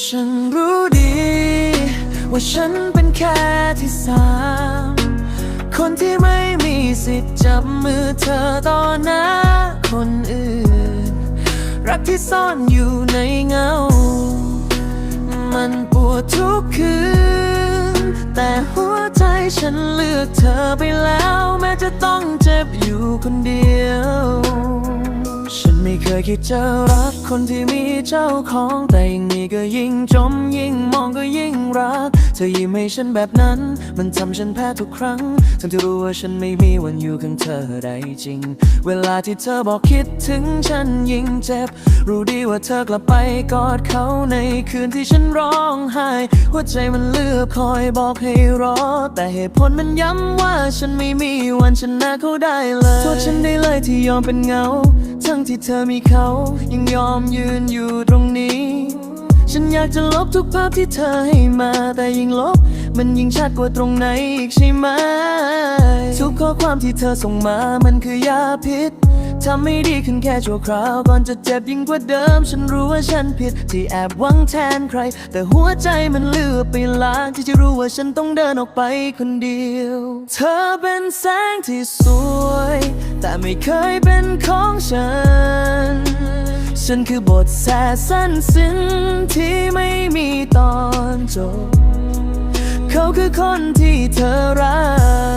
ฉันรู้ดี ว่าฉันเป็นแค่ที่สาม คนที่ไม่มีสิทธิ์จับมือเธอต่อหน้าคนอื่น รักที่ซ่อนอยู่ในเงา มันปวดทุกคืน แต่หัวใจฉันเลือกเธอไปแล้ว แม้จะต้องเจ็บอยู่คนเดียว คิดจะรักคนที่มีเจ้าของแต่ยิ่งมีก็ยิ่งจมยิ่งมองก็ยิ่งรัก เธอยิ้มให้ฉันแบบนั้น มันทำฉันแพ้ทุกครั้ง ทั้งที่รู้ว่าฉันไม่มีวันอยู่ข้างเธอได้จริง เวลาที่เธอบอกคิดถึงฉันยิ่งเจ็บ รู้ดีว่าเธอกลับไปกอดเขาในคืนที่ฉันร้องไห้ หัวใจมันเลือกคอยบอกให้รอ แต่เหตุผลมันย้ำว่าฉันไม่มีวันชนะเขาได้เลยโทษฉันได้เลยที่ยอมเป็นเงา งที่เธอมีเขา ยังยอมยืนอยู่ตรงนี้ ฉันอยากจะลบทุกภาพที่เธอให้มา แต่ยิ่งลบ มันยิ่งชัดกว่าตรงไหนอีกใช่ไหม ทุกข้อความที่เธอส่งมา มันคือยาพิษ ทำไม่ดีขึ้นแค่ชั่วคราวก่อนจะเจ็บยิ่งกว่าเดิม ฉันรู้ว่าฉันผิดที่แอบหวังแทนใคร แต่หัวใจมันเลือกไปล้างที่จะรู้ว่าฉันต้องเดินออกไปคนเดียว เธอเป็นแสงที่สวย แต่ไม่เคยเป็นของฉัน ฉันคือบทแสสั้นสิ้นที่ไม่มีตอนจบ เขาคือคนที่เธอรัก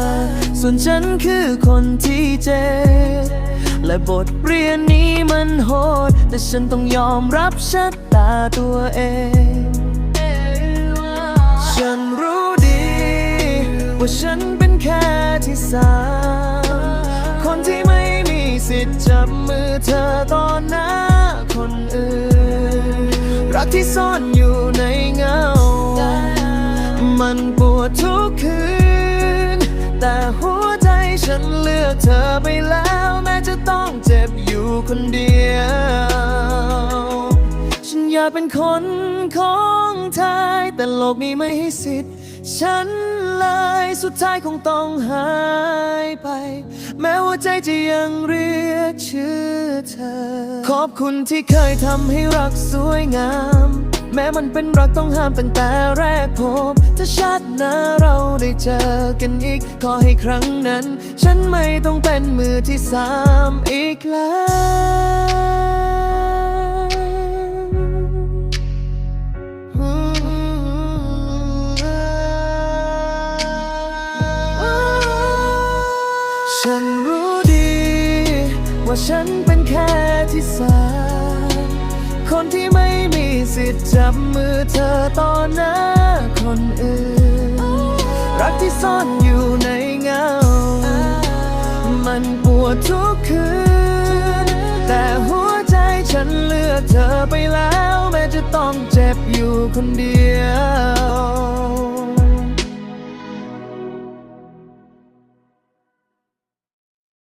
ส่วนฉันคือคนที่เจ็บและบทเรียนนี้มันโหด แต่ฉันต้องยอมรับชะตาตัวเอง ฉันรู้ดี ว่าฉันเป็นแค่ที่สามคนที่ไม่มีสิทธิ์จับมือเธอต่อหน้าคนอื่น รักที่ซ่อนอยู่ในเงา มันปวดทุกคืน ฉันเลือกเธอไปแล้ว แม้จะต้องเจ็บอยู่คนเดียว ฉันอยากเป็นคนของเธอแต่โลกนี้ไม่ให้สิทธิ์ ฉันเลยสุดท้ายคงต้องหายไป แม้ว่าใจจะยังเรียกชื่อเธอ ขอบคุณที่เคยทำให้รักสวยงาม แม้มันเป็นรักต้องห้ามตั้งแต่แรกพบ ถ้าชาติหน้าเราได้เจอกันอีก ขอให้ครั้งนั้น ฉันไม่ต้องเป็นมือที่สามอีกแล้วฉันรู้ดี ว่าฉันเป็นแค่ที่สามคนที่ไม่ สิทธิ์จับมือเธอต่อหน้าคนอื่น รักที่ซ่อนอยู่ในเงา มันปวดทุกคืน แต่หัวใจฉันเลือกเธอไปแล้ว แม้จะต้องเจ็บอยู่คนเดียว